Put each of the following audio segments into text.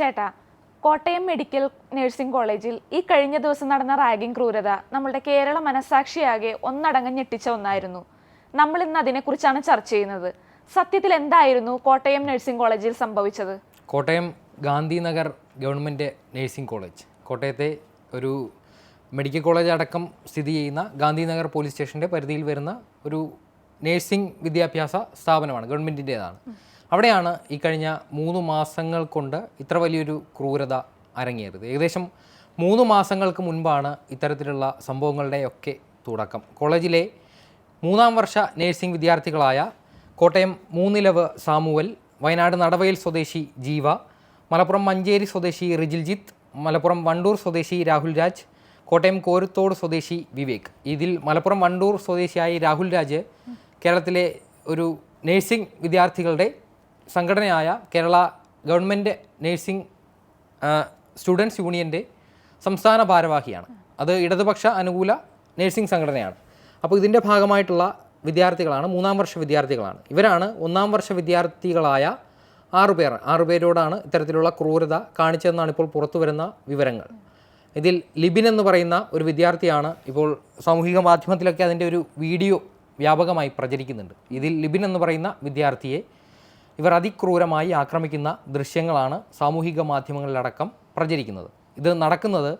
ചേട്ടാ Kottayam medical nursing കോളേജിൽ ഈ കഴിഞ്ഞ ദിവസം നടന്ന റാഗിംഗ് ക്രൂരത നമ്മളുടെ കേരള മനസാക്ഷിയാകെ ഒന്നടങ്കം ഞെട്ടിച്ച ഒന്നായിരുന്നു. നമ്മൾ ഇന്ന് അതിനെക്കുറിച്ചാണ് ചർച്ച ചെയ്യുന്നത്. സത്യത്തിൽ എന്തായിരുന്നു കോട്ടയം നഴ്സിംഗ് കോളേജിൽ സംഭവിച്ചത്? Kottayam Gandhinagar government nursing college കോട്ടയത്തെ ഒരു മെഡിക്കൽ കോളേജ് അടക്കം സ്ഥിതി ചെയ്യുന്ന ഗാന്ധിനഗർ പോലീസ് സ്റ്റേഷന്റെ പരിധിയിൽ വരുന്ന ഒരു നഴ്സിംഗ് വിദ്യാഭ്യാസ സ്ഥാപനമാണ് ഗവൺമെന്റിന്റേതാണ് അവിടെയാണ് ഈ കഴിഞ്ഞ മൂന്ന് മാസങ്ങൾ കൊണ്ട് ഇത്ര വലിയൊരു ക്രൂരത അരങ്ങേറിയത്. ഏകദേശം മൂന്ന് മാസങ്ങൾക്ക് മുൻപാണ് ഇത്തരത്തിലുള്ള സംഭവങ്ങളുടെയൊക്കെ തുടക്കം. കോളേജിലെ മൂന്നാം വർഷ നഴ്സിംഗ് വിദ്യാർത്ഥികളായ കോട്ടയം മൂന്നിലവ് സാമുവൽ വയനാട് നടവയൽ സ്വദേശി ജീവ മലപ്പുറം മഞ്ചേരി സ്വദേശി റിജിൽജിത്ത് മലപ്പുറം വണ്ടൂർ സ്വദേശി രാഹുൽ രാജ് കോട്ടയം കോരുത്തോട് സ്വദേശി വിവേക്. ഇതിൽ മലപ്പുറം വണ്ടൂർ സ്വദേശിയായ രാഹുൽ രാജ് കേരളത്തിലെ ഒരു നഴ്സിംഗ് വിദ്യാർത്ഥികളുടെ സംഘടനയായ കേരള ഗവൺമെന്റ് നേഴ്സിംഗ് സ്റ്റുഡൻസ് യൂണിയന്റെ സംസ്ഥാന ഭാരവാഹിയാണ്. അത് ഇടതുപക്ഷ അനുകൂല നേഴ്സിംഗ് സംഘടനയാണ്. അപ്പോൾ ഇതിന്റെ ഭാഗമായിട്ടുള്ള വിദ്യാർത്ഥികളാണ് മൂന്നാം വർഷ വിദ്യാർത്ഥികളാണ്. ഇവരാണ് ഒന്നാം വർഷ വിദ്യാർത്ഥികളായ ആറു പേർ. ആറു പേരോടാണ് ഇത്തരത്തിലുള്ള ക്രൂരത കാണിച്ചതെന്നാണ് ഇപ്പോൾ പുറത്തു വരുന്ന വിവരങ്ങൾ. ഇതിൽ ലിബിൻ എന്ന് പറയുന്ന ഒരു വിദ്യാർത്ഥിയാണ് ഇപ്പോൾ സാമൂഹിക മാധ്യമത്തിലൊക്കെ അതിന്റെ ഒരു വീഡിയോ വ്യാപകമായി പ്രചരിക്കുന്നുണ്ട്. ഇതിൽ ലിബിൻ എന്ന് പറയുന്ന വിദ്യാർത്ഥിയെ ഇവർ അതിക്രൂരമായി ആക്രമിക്കുന്ന ദൃശ്യങ്ങളാണ് സാമൂഹിക മാധ്യമങ്ങളിലടക്കം പ്രചരിക്കുന്നത്. ഇത് നടക്കുന്നത്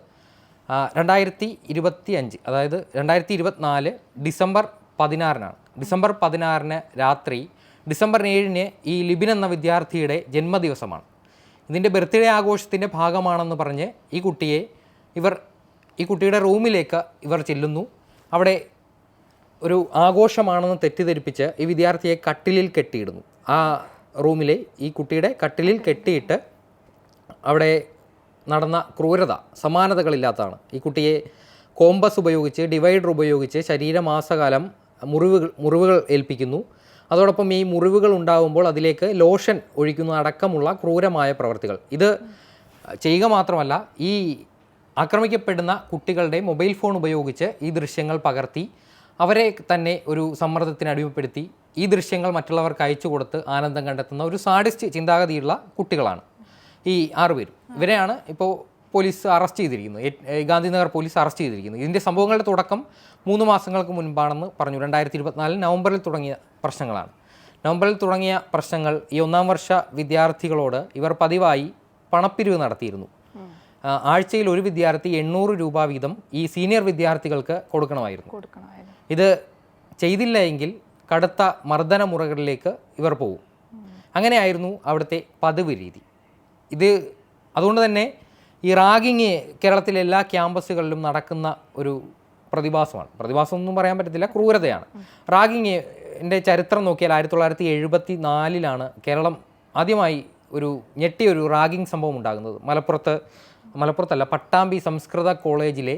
രണ്ടായിരത്തി ഇരുപത്തി അഞ്ച് അതായത് രണ്ടായിരത്തി ഇരുപത്തിനാല് ഡിസംബർ പതിനാറിനാണ്. ഡിസംബർ പതിനാറിന് രാത്രി ഡിസംബർ ഏഴിന് ഈ ലിബിൻ എന്ന വിദ്യാർത്ഥിയുടെ ജന്മദിവസമാണ്. ഇതിന്റെ ബർത്ത്ഡേ ആഘോഷത്തിന്റെ ഭാഗമാണെന്ന് പറഞ്ഞ് ഈ കുട്ടിയെ ഇവർ ഈ കുട്ടിയുടെ റൂമിലേക്ക് ഇവർ ചെല്ലുന്നു. അവിടെ ഒരു ആഘോഷമാണെന്ന് തെറ്റിദ്ധരിപ്പിച്ച് ഈ വിദ്യാർത്ഥിയെ കട്ടിലിൽ കെട്ടിയിടുന്നു. ആ റൂമിലെ ഈ കുട്ടിയുടെ കട്ടിലിൽ കെട്ടിയിട്ട് അവിടെ നടന്ന ക്രൂരത സമാനതകളില്ലാത്തതാണ്. ഈ കുട്ടിയെ കോമ്പസ് ഉപയോഗിച്ച് ഡിവൈഡർ ഉപയോഗിച്ച് ശരീരമാസകാലം മുറിവുകൾ മുറിവുകൾ ഏൽപ്പിക്കുന്നു. അതോടൊപ്പം ഈ മുറിവുകൾ ഉണ്ടാകുമ്പോൾ അതിലേക്ക് ലോഷൻ ഒഴിക്കുന്ന അടക്കമുള്ള ക്രൂരമായ പ്രവർത്തികൾ. ഇത് ചെയ്യുക മാത്രമല്ല ഈ ആക്രമിക്കപ്പെടുന്ന കുട്ടികളുടെ മൊബൈൽ ഫോൺ ഉപയോഗിച്ച് ഈ ദൃശ്യങ്ങൾ പകർത്തി അവരെ തന്നെ ഒരു സമ്മർദ്ദത്തിന് അടിമപ്പെടുത്തി ഈ ദൃശ്യങ്ങൾ മറ്റുള്ളവർക്ക് അയച്ചു കൊടുത്ത് ആനന്ദം കണ്ടെത്തുന്ന ഒരു സാഡിസ്റ്റ് ചിന്താഗതിയുള്ള കുട്ടികളാണ്. ഈ ആറുപേരും ഇവരെയാണ് ഇപ്പോൾ പോലീസ് അറസ്റ്റ് ചെയ്തിരിക്കുന്നത്. ഗാന്ധിനഗർ പോലീസ് അറസ്റ്റ് ചെയ്തിരിക്കുന്നത്. ഇതിന്റെ സംഭവങ്ങളുടെ തുടക്കം മൂന്ന് മാസങ്ങൾക്ക് മുൻപാണെന്ന് പറഞ്ഞു. രണ്ടായിരത്തി ഇരുപത്തിനാലിൽ നവംബറിൽ തുടങ്ങിയ പ്രശ്നങ്ങളാണ്. നവംബറിൽ തുടങ്ങിയ പ്രശ്നങ്ങൾ ഈ ഒന്നാം വർഷ വിദ്യാർത്ഥികളോട് ഇവർ പതിവായി പണപ്പിരിവ് നടത്തിയിരുന്നു. ആഴ്ചയിൽ ഒരു വിദ്യാർത്ഥി എണ്ണൂറ് രൂപ വീതം ഈ സീനിയർ വിദ്യാർത്ഥികൾക്ക് കൊടുക്കണമായിരുന്നു. ഇത് ചെയ്തില്ല എങ്കിൽ കടുത്ത മർദ്ദന മുറകളിലേക്ക് ഇവർ പോകും അങ്ങനെയായിരുന്നു അവിടുത്തെ പതിവ് രീതി. ഇത് അതുകൊണ്ട് തന്നെ ഈ റാഗിങ് കേരളത്തിലെ എല്ലാ ക്യാമ്പസുകളിലും നടക്കുന്ന ഒരു പ്രതിഭാസമാണ്. പ്രതിഭാസം ഒന്നും പറയാൻ പറ്റത്തില്ല ക്രൂരതയാണ്. റാഗിങ്ങിന്റെ ചരിത്രം നോക്കിയാൽ ആയിരത്തി തൊള്ളായിരത്തി എഴുപത്തി നാലിലാണ് കേരളം ആദ്യമായി ഒരു ഞെട്ടിയ ഒരു റാഗിങ് സംഭവം ഉണ്ടാകുന്നത്. മലപ്പുറത്ത് മലപ്പുറത്തല്ല പട്ടാമ്പി സംസ്കൃത കോളേജിലെ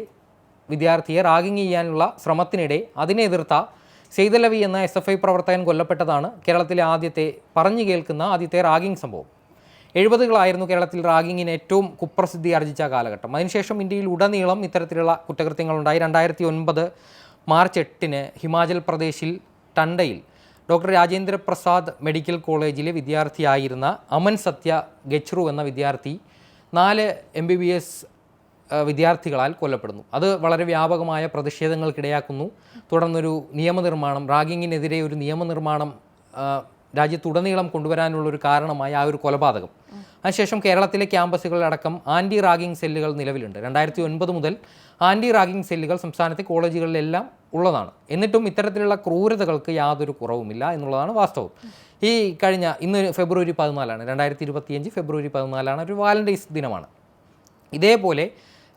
വിദ്യാർത്ഥിയെ റാഗിങ് ചെയ്യാനുള്ള ശ്രമത്തിനിടെ അതിനെ എതിർത്ത സെയ്തലവി എന്ന എസ് എഫ് ഐ പ്രവർത്തകൻ കൊല്ലപ്പെട്ടതാണ് കേരളത്തിലെ ആദ്യത്തെ പറഞ്ഞു കേൾക്കുന്ന ആദ്യത്തെ റാഗിംഗ് സംഭവം. എഴുപതുകളായിരുന്നു കേരളത്തിൽ റാഗിങ്ങിന് ഏറ്റവും കുപ്രസിദ്ധി ആർജിച്ച കാലഘട്ടം. അതിനുശേഷം ഇന്ത്യയിൽ ഉടനീളം ഇത്തരത്തിലുള്ള കുറ്റകൃത്യങ്ങളുണ്ടായി. രണ്ടായിരത്തി ഒൻപത് മാർച്ച് എട്ടിന് ഹിമാചൽ പ്രദേശിൽ ടണ്ടയിൽ ഡോക്ടർ രാജേന്ദ്ര പ്രസാദ് മെഡിക്കൽ കോളേജിലെ വിദ്യാർത്ഥിയായിരുന്ന അമൻ സത്യ ഗച്രു എന്ന വിദ്യാർത്ഥി നാല് എം ബി ബി എസ് വിദ്യാർത്ഥികളാൽ കൊല്ലപ്പെടുന്നു. അത് വളരെ വ്യാപകമായ പ്രതിഷേധങ്ങൾക്കിടയാക്കുന്നു. തുടർന്നൊരു നിയമനിർമ്മാണം റാഗിങ്ങിനെതിരെ ഒരു നിയമനിർമ്മാണം രാജ്യത്തുടനീളം കൊണ്ടുവരാനുള്ള ഒരു കാരണമായി ആ ഒരു കൊലപാതകം. അതിനുശേഷം കേരളത്തിലെ ക്യാമ്പസുകളിലടക്കം ആന്റി റാഗിങ് സെല്ലുകൾ നിലവിലുണ്ട്. രണ്ടായിരത്തി ഒൻപത് മുതൽ ആന്റി റാഗിങ് സെല്ലുകൾ സംസ്ഥാനത്തെ കോളേജുകളിലെല്ലാം ഉള്ളതാണ്. എന്നിട്ടും ഇത്തരത്തിലുള്ള ക്രൂരതകൾക്ക് യാതൊരു കുറവുമില്ല എന്നുള്ളതാണ് വാസ്തവം. ഈ കഴിഞ്ഞ ഇന്ന് ഫെബ്രുവരി പതിനാലാണ്. രണ്ടായിരത്തി ഇരുപത്തിയഞ്ച് ഫെബ്രുവരി പതിനാലാണ് ഒരു വാലന്റൈൻസ് ദിനമാണ്. ഇതേപോലെ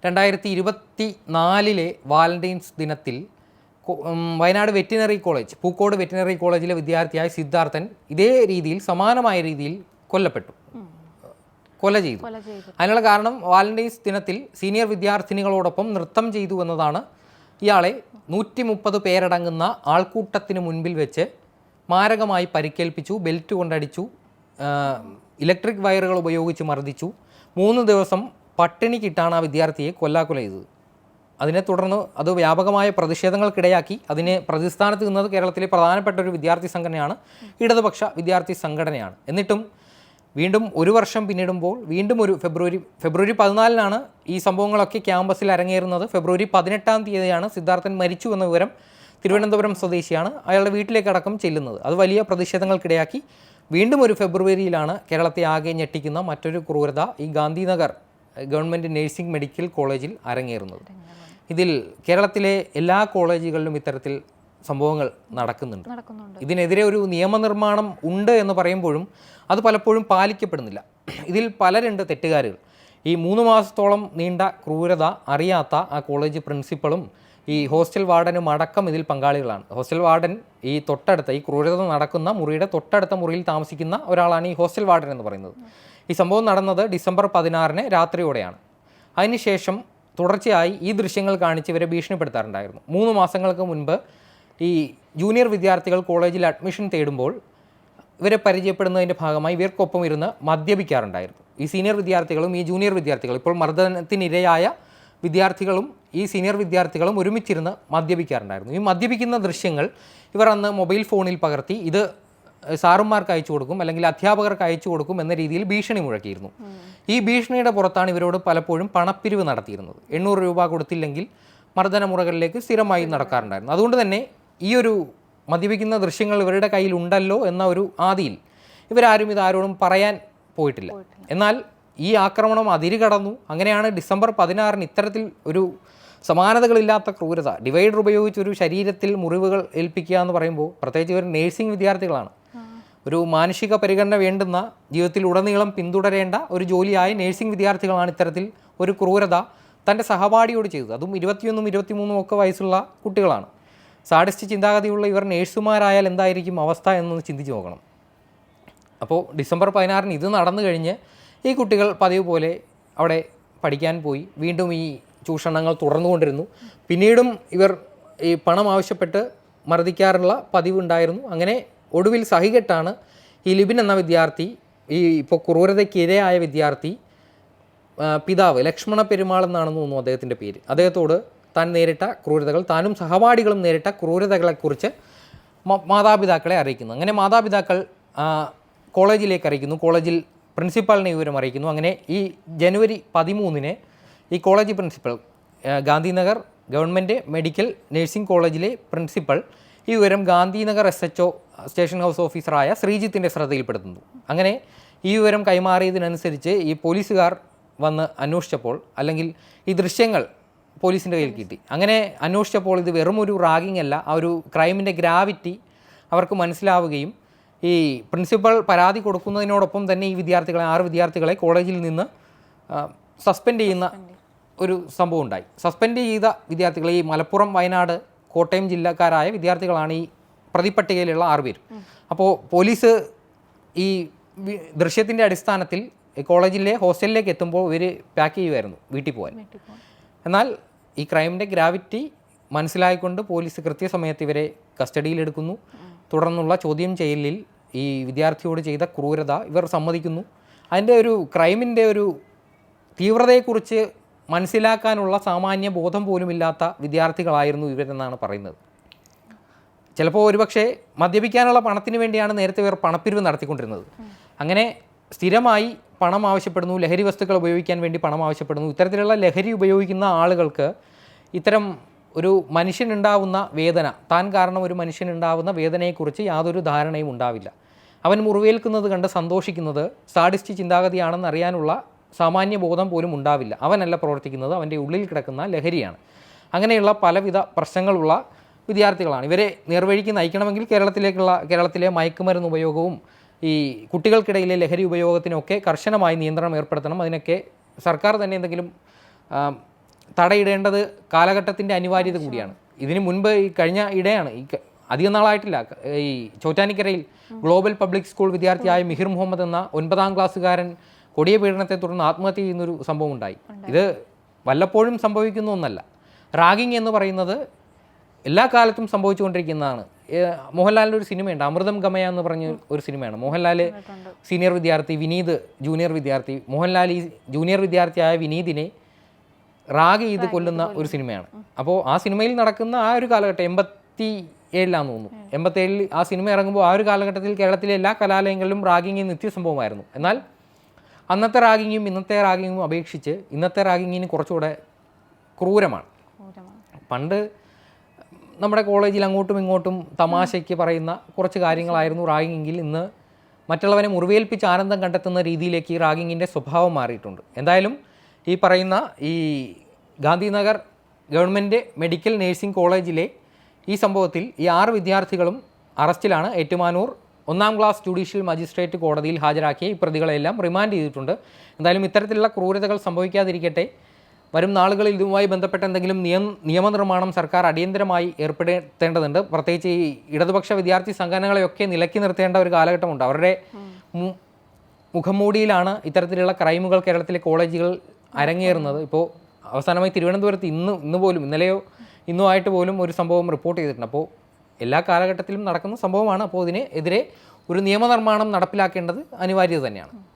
രണ്ടായിരത്തി ഇരുപത്തി നാലിലെ വാലന്റൈൻസ് ദിനത്തിൽ Wayanad veterinary college Pookode veterinary കോളേജിലെ വിദ്യാർത്ഥിയായ സിദ്ധാർത്ഥൻ ഇതേ രീതിയിൽ സമാനമായ രീതിയിൽ കൊല്ലപ്പെട്ടു. കൊല ചെയ്തു. അതിനുള്ള കാരണം വാലന്റൈൻസ് ദിനത്തിൽ സീനിയർ വിദ്യാർത്ഥിനികളോടൊപ്പം നൃത്തം ചെയ്തു എന്നതാണ്. ഇയാളെ നൂറ്റി മുപ്പത് പേരടങ്ങുന്ന ആൾക്കൂട്ടത്തിന് മുൻപിൽ വെച്ച് മാരകമായി പരിക്കേൽപ്പിച്ചു ബെൽറ്റ് കൊണ്ടടിച്ചു ഇലക്ട്രിക് വയറുകൾ ഉപയോഗിച്ച് മർദ്ദിച്ചു. മൂന്ന് ദിവസം പട്ടിണിക്കിട്ടാണ് ആ വിദ്യാർത്ഥിയെ കൊല്ലാക്കൊല ചെയ്തത്. അതിനെ തുടർന്ന് അത് വ്യാപകമായ പ്രതിഷേധങ്ങൾക്കിടയാക്കി അതിനെ പ്രതിസ്ഥാനത്ത് നിന്നത് കേരളത്തിലെ പ്രധാനപ്പെട്ട ഒരു വിദ്യാർത്ഥി സംഘടനയാണ് ഇടതുപക്ഷ വിദ്യാർത്ഥി സംഘടനയാണ്. എന്നിട്ടും വീണ്ടും ഒരു വർഷം പിന്നിടുമ്പോൾ വീണ്ടും ഒരു ഫെബ്രുവരി ഫെബ്രുവരി പതിനാലിനാണ് ഈ സംഭവങ്ങളൊക്കെ ക്യാമ്പസിൽ അരങ്ങേറുന്നത്. ഫെബ്രുവരി പതിനെട്ടാം തീയതിയാണ് സിദ്ധാർത്ഥൻ മരിച്ചു എന്ന വിവരം തിരുവനന്തപുരം സ്വദേശിയാണ് അയാളുടെ വീട്ടിലേക്കടക്കം ചെല്ലുന്നത്. അത് വലിയ പ്രതിഷേധങ്ങൾക്കിടയാക്കി വീണ്ടും ഒരു ഫെബ്രുവരിയിലാണ് കേരളത്തെ ആകെ ഞെട്ടിക്കുന്ന മറ്റൊരു ക്രൂരത ഈ ഗാന്ധിനഗർ. ഗവൺമെന്റ് നഴ്സിംഗ് മെഡിക്കൽ കോളേജിൽ അരങ്ങേറുന്നത്. ഇതിൽ കേരളത്തിലെ എല്ലാ കോളേജുകളിലും ഇത്തരത്തിൽ സംഭവങ്ങൾ നടക്കുന്നുണ്ട്. ഇതിനെതിരെ ഒരു നിയമനിർമ്മാണം ഉണ്ട് എന്ന് പറയുമ്പോഴും അത് പലപ്പോഴും പാലിക്കപ്പെടുന്നില്ല. ഇതിൽ പലരുണ്ട് തെറ്റുകാരുകൾ. ഈ മൂന്ന് മാസത്തോളം നീണ്ട ക്രൂരത അറിയാത്ത ആ കോളേജ് പ്രിൻസിപ്പളും ഈ ഹോസ്റ്റൽ വാർഡനും അടക്കം ഇതിൽ പങ്കാളികളാണ്. ഹോസ്റ്റൽ വാർഡൻ ഈ തൊട്ടടുത്ത ഈ ക്രൂരത നടക്കുന്ന മുറിയുടെ തൊട്ടടുത്ത മുറിയിൽ താമസിക്കുന്ന ഒരാളാണ് ഈ ഹോസ്റ്റൽ വാർഡൻ എന്ന് പറയുന്നത്. ഈ സംഭവം നടന്നത് ഡിസംബർ പതിനാറിന് രാത്രിയോടെയാണ്. അതിനുശേഷം തുടർച്ചയായി ഈ ദൃശ്യങ്ങൾ കാണിച്ച് ഇവരെ ഭീഷണിപ്പെടുത്താറുണ്ടായിരുന്നു. മൂന്ന് മാസങ്ങൾക്ക് മുൻപ് ഈ ജൂനിയർ വിദ്യാർത്ഥികൾ കോളേജിൽ അഡ്മിഷൻ തേടുമ്പോൾ ഇവരെ പരിചയപ്പെടുന്നതിന്റെ ഭാഗമായി ഇവർക്കൊപ്പം ഇരുന്ന് മദ്യപിക്കാറുണ്ടായിരുന്നു. ഈ സീനിയർ വിദ്യാർത്ഥികളും ഈ ജൂനിയർ വിദ്യാർത്ഥികളും ഇപ്പോൾ മർദ്ദനത്തിനിരയായ വിദ്യാർത്ഥികളും ഈ സീനിയർ വിദ്യാർത്ഥികളും ഒരുമിച്ചിരുന്ന് മദ്യപിക്കാറുണ്ടായിരുന്നു. ഈ മദ്യപിക്കുന്ന ദൃശ്യങ്ങൾ ഇവർ അന്ന് മൊബൈൽ ഫോണിൽ പകർത്തി ഇത് സാറുമാർക്ക് അയച്ചു കൊടുക്കും അല്ലെങ്കിൽ അധ്യാപകർക്ക് അയച്ചു കൊടുക്കും എന്ന രീതിയിൽ ഭീഷണി മുഴക്കിയിരുന്നു. ഈ ഭീഷണിയുടെ പുറത്താണ് ഇവരോട് പലപ്പോഴും പണപ്പിരിവ് നടത്തിയിരുന്നത്. എണ്ണൂറ് രൂപ കൊടുത്തില്ലെങ്കിൽ മർദ്ദന മുറകളിലേക്ക് സ്ഥിരമായി നടക്കാറുണ്ടായിരുന്നു. അതുകൊണ്ട് തന്നെ ഈ ഒരു മദ്യപിക്കുന്ന ദൃശ്യങ്ങൾ ഇവരുടെ കയ്യിൽ ഉണ്ടല്ലോ എന്ന ഒരു ആദിയിൽ ഇവരാരും ഇത് ആരോടും പറയാൻ പോയിട്ടില്ല. എന്നാൽ ഈ ആക്രമണം അതിരുകടന്നു. അങ്ങനെയാണ് ഡിസംബർ പതിനാറിന് ഇത്തരത്തിൽ ഒരു സമാനതകളില്ലാത്ത ക്രൂരത. ഡിവൈഡർ ഉപയോഗിച്ച് ഒരു ശരീരത്തിൽ മുറിവുകൾ ഏൽപ്പിക്കുക എന്ന് പറയുമ്പോൾ പ്രത്യേകിച്ച് ഒരു നേഴ്സിംഗ് വിദ്യാർത്ഥികളാണ്. ഒരു മാനുഷിക പരിഗണന വേണ്ടുന്ന ജീവിതത്തിൽ ഉടനീളം പിന്തുടരേണ്ട ഒരു ജോലിയായ നേഴ്സിംഗ് വിദ്യാർത്ഥികളാണ് ഇത്തരത്തിൽ ഒരു ക്രൂരത തന്റെ സഹപാഠിയോട് ചെയ്തത്. അതും ഇരുപത്തിയൊന്നും ഇരുപത്തിമൂന്നും ഒക്കെ വയസ്സുള്ള കുട്ടികളാണ്. സാഡിസ്റ്റ് ചിന്താഗതിയുള്ള ഇവർ നേഴ്സുമാരായാൽ എന്തായിരിക്കും അവസ്ഥ എന്നൊന്ന് ചിന്തിച്ച് നോക്കണം. അപ്പോൾ ഡിസംബർ പതിനാറിന് ഇത് നടന്നു കഴിഞ്ഞ് ഈ കുട്ടികൾ പതിവ് പോലെ അവിടെ പഠിക്കാൻ പോയി. വീണ്ടും ഈ ചൂഷണങ്ങൾ തുടർന്നുകൊണ്ടിരുന്നു. പിന്നീടും ഇവർ ഈ പണം ആവശ്യപ്പെട്ട് മർദ്ദിക്കാറുള്ള പതിവുണ്ടായിരുന്നു. അങ്ങനെ ഒടുവിൽ സഹികെട്ടാണ് ഈ ലിബിൻ എന്ന വിദ്യാർത്ഥി ഈ ഇപ്പോൾ ക്രൂരതയ്ക്ക് ഇരയായ വിദ്യാർത്ഥി പിതാവ് ലക്ഷ്മണ പെരുമാൾ എന്നാണെന്ന് തോന്നുന്നു അദ്ദേഹത്തിന്റെ പേര്. അദ്ദേഹത്തോട് താൻ നേരിട്ട ക്രൂരതകൾ താനും സഹപാഠികളും നേരിട്ട ക്രൂരതകളെക്കുറിച്ച് മാതാപിതാക്കളെ അറിയിക്കുന്നു. അങ്ങനെ മാതാപിതാക്കൾ കോളേജിലേക്ക് അറിയിക്കുന്നു. കോളേജിൽ പ്രിൻസിപ്പാളിനെ വിവരം അറിയിക്കുന്നു. അങ്ങനെ ഈ ജനുവരി പതിമൂന്നിന് ഈ college principal Gandhinagar government medical nursing കോളേജിലെ പ്രിൻസിപ്പൽ ഈ വിവരം Gandhinagar S H O station house ഓഫീസറായ ശ്രീജിത്തിന്റെ ശ്രദ്ധയിൽപ്പെടുത്തുന്നു. അങ്ങനെ ഈ വിവരം കൈമാറിയതിനനുസരിച്ച് ഈ പോലീസുകാർ വന്ന് അന്വേഷിച്ചപ്പോൾ അല്ലെങ്കിൽ ഈ ദൃശ്യങ്ങൾ പോലീസിന്റെ കയ്യിൽ കിട്ടി. അങ്ങനെ അന്വേഷിച്ചപ്പോൾ ഇത് വെറും ഒരു റാഗിംഗ് അല്ല ആ ഒരു ക്രൈമിന്റെ ഗ്രാവിറ്റി അവർക്ക് മനസ്സിലാവുകയും ഈ പ്രിൻസിപ്പൽ പരാതി കൊടുക്കുന്നതിനോടൊപ്പം തന്നെ ഈ വിദ്യാർത്ഥികളെ ആറ് വിദ്യാർത്ഥികളെ കോളേജിൽ നിന്ന് സസ്പെൻഡ് ചെയ്യുന്ന ഒരു സംഭവം ഉണ്ടായി സസ്പെൻഡ് ചെയ്ത വിദ്യാർത്ഥികൾ ഈ മലപ്പുറം വയനാട് കോട്ടയം ജില്ലക്കാരായ വിദ്യാർത്ഥികളാണ് ഈ പ്രതിപട്ടികയിലുള്ള ആറ് പേരും. അപ്പോൾ പോലീസ് ഈ ദൃശ്യത്തിന്റെ അടിസ്ഥാനത്തിൽ കോളേജിലെ ഹോസ്റ്റലിലേക്ക് എത്തുമ്പോൾ ഇവർ പാക്ക് ചെയ്യുമായിരുന്നു വീട്ടിൽ പോകാൻ. എന്നാൽ ഈ ക്രൈമിന്റെ ഗ്രാവിറ്റി മനസ്സിലായിക്കൊണ്ട് പോലീസ് കൃത്യസമയത്ത് ഇവരെ കസ്റ്റഡിയിലെടുക്കുന്നു തുടർന്നുള്ള ചോദ്യം ചെയ്യലിൽ ഈ വിദ്യാർത്ഥിയോട് ചെയ്ത ക്രൂരത ഇവർ സമ്മതിക്കുന്നു. അതിന്റെ ഒരു ക്രൈമിന്റെ ഒരു തീവ്രതയെക്കുറിച്ച് മനസ്സിലാക്കാനുള്ള സാമാന്യ ബോധം പോലുമില്ലാത്ത വിദ്യാർത്ഥികളായിരുന്നു ഇവരെന്നാണ് പറയുന്നത്. ചിലപ്പോൾ ഒരുപക്ഷെ മദ്യപിക്കാനുള്ള പണത്തിന് വേണ്ടിയാണ് നേരത്തെ ഇവർ പണപ്പിരിവ് നടത്തിക്കൊണ്ടിരുന്നത്. അങ്ങനെ സ്ഥിരമായി പണം ആവശ്യപ്പെടുന്നു ലഹരി വസ്തുക്കൾ ഉപയോഗിക്കാൻ വേണ്ടി പണം ആവശ്യപ്പെടുന്നു. ഇത്തരത്തിലുള്ള ലഹരി ഉപയോഗിക്കുന്ന ആളുകൾക്ക് ഇത്തരം ഒരു മനുഷ്യനുണ്ടാവുന്ന വേദന താൻ കാരണം ഒരു മനുഷ്യനുണ്ടാവുന്ന വേദനയെക്കുറിച്ച് യാതൊരു ധാരണയും ഉണ്ടാവില്ല. അവൻ മുറിവേൽക്കുന്നത് കണ്ട് സന്തോഷിക്കുന്നത് സാഡിസ്റ്റ് ചിന്താഗതിയാണെന്ന് അറിയാനുള്ള സാമാന്യ ബോധം പോലും ഉണ്ടാവില്ല. അവനല്ല പ്രവർത്തിക്കുന്നത് അവന്റെ ഉള്ളിൽ കിടക്കുന്ന ലഹരിയാണ്. അങ്ങനെയുള്ള പലവിധ പ്രശ്നങ്ങളുള്ള വിദ്യാർത്ഥികളാണ്. ഇവരെ നേർവഴിക്ക് നയിക്കണമെങ്കിൽ കേരളത്തിലേക്കുള്ള കേരളത്തിലെ മയക്കുമരുന്ന് ഉപയോഗവും ഈ കുട്ടികൾക്കിടയിലെ ലഹരി ഉപയോഗത്തിനൊക്കെ കർശനമായി നിയന്ത്രണം ഏർപ്പെടുത്തണം. അതിനൊക്കെ സർക്കാർ തന്നെ എന്തെങ്കിലും തടയിടേണ്ടത് കാലഘട്ടത്തിന്റെ അനിവാര്യത കൂടിയാണ്. ഇതിനു മുൻപ് ഈ കഴിഞ്ഞ ഇടയാണ് ഈ അധികം നാളായിട്ടില്ല. ഈ ചോറ്റാനിക്കരയിൽ ഗ്ലോബൽ പബ്ലിക് സ്കൂൾ വിദ്യാർത്ഥിയായ മിഹിർ മുഹമ്മദ് എന്ന ഒൻപതാം ക്ലാസ്സുകാരൻ കൊടിയ പീഡനത്തെ തുടർന്ന് ആത്മഹത്യ ചെയ്യുന്നൊരു സംഭവം ഉണ്ടായി. ഇത് വല്ലപ്പോഴും സംഭവിക്കുന്ന ഒന്നല്ല. റാഗിങ് എന്ന് പറയുന്നത് എല്ലാ കാലത്തും സംഭവിച്ചുകൊണ്ടിരിക്കുന്നതാണ്. മോഹൻലാലിന്റെ ഒരു സിനിമയുണ്ട് അമൃതം ഗമയ എന്ന് പറഞ്ഞ ഒരു സിനിമയാണ്. മോഹൻലാൽ സീനിയർ വിദ്യാർത്ഥി വിനീത് ജൂനിയർ വിദ്യാർത്ഥി മോഹൻലാൽ ഈ ജൂനിയർ വിദ്യാർത്ഥിയായ വിനീതിനെ റാഗ് ചെയ്ത് കൊല്ലുന്ന ഒരു സിനിമയാണ്. അപ്പോൾ ആ സിനിമയിൽ നടക്കുന്ന ആ ഒരു കാലഘട്ടം എൺപത്തി ഏഴിലാന്ന് തോന്നുന്നു. എൺപത്തി ഏഴിൽ ആ സിനിമ ഇറങ്ങുമ്പോൾ ആ ഒരു കാലഘട്ടത്തിൽ കേരളത്തിലെ എല്ലാ കലാലയങ്ങളിലും റാഗിങ് നിത്യസംഭവമായിരുന്നു. എന്നാൽ അന്നത്തെ റാഗിങ്ങും ഇന്നത്തെ റാഗിങ്ങും അപേക്ഷിച്ച് ഇന്നത്തെ റാഗിങ്ങിന് കുറച്ചുകൂടെ ക്രൂരമാണ്. പണ്ട് നമ്മുടെ കോളേജിൽ അങ്ങോട്ടും ഇങ്ങോട്ടും തമാശയ്ക്ക് പറയുന്ന കുറച്ച് കാര്യങ്ങളായിരുന്നു റാഗിങ്ങെങ്കിൽ ഇന്ന് മറ്റുള്ളവരെ മുറിവേൽപ്പിച്ച് ആനന്ദം കണ്ടെത്തുന്ന രീതിയിലേക്ക് ഈ റാഗിങ്ങിന്റെ സ്വഭാവം മാറിയിട്ടുണ്ട്. എന്തായാലും ഈ പറയുന്ന ഈ ഗാന്ധിനഗർ ഗവൺമെന്റ് മെഡിക്കൽ നേഴ്സിംഗ് കോളേജിലെ ഈ സംഭവത്തിൽ ഈ ആറ് വിദ്യാർത്ഥികളും അറസ്റ്റിലാണ്. ഏറ്റുമാനൂർ ഒന്നാം ക്ലാസ് ജുഡീഷ്യൽ മജിസ്ട്രേറ്റ് കോടതിയിൽ ഹാജരാക്കിയ ഈ പ്രതികളെല്ലാം റിമാൻഡ് ചെയ്തിട്ടുണ്ട്. എന്തായാലും ഇത്തരത്തിലുള്ള ക്രൂരതകൾ സംഭവിക്കാതിരിക്കട്ടെ. വരും നാളുകളിൽ ഇതുമായി ബന്ധപ്പെട്ട എന്തെങ്കിലും നിയം നിയമനിർമ്മാണം സർക്കാർ അടിയന്തരമായി ഏർപ്പെടുത്തേണ്ടതുണ്ട്. പ്രത്യേകിച്ച് ഈ ഇടതുപക്ഷ വിദ്യാർത്ഥി സംഘടനകളെയൊക്കെ നിലക്കി നിർത്തേണ്ട ഒരു കാലഘട്ടമുണ്ട്. അവരുടെ മുഖംമൂടിയിലാണ് ഇത്തരത്തിലുള്ള ക്രൈമുകൾ കേരളത്തിലെ കോളേജുകൾ അരങ്ങേറുന്നത്. ഇപ്പോൾ അവസാനമായി തിരുവനന്തപുരത്ത് ഇന്ന് ഇന്ന് പോലും ഇന്നലെയോ ഇന്നുമായിട്ട് പോലും ഒരു സംഭവം റിപ്പോർട്ട് ചെയ്തിട്ടുണ്ട്. അപ്പോൾ എല്ലാ കാലഘട്ടത്തിലും നടക്കുന്ന സംഭവമാണ്. അപ്പോൾ ഇതിനെതിരെ ഒരു നിയമനിർമ്മാണം നടപ്പിലാക്കേണ്ടത് അനിവാര്യത തന്നെയാണ്.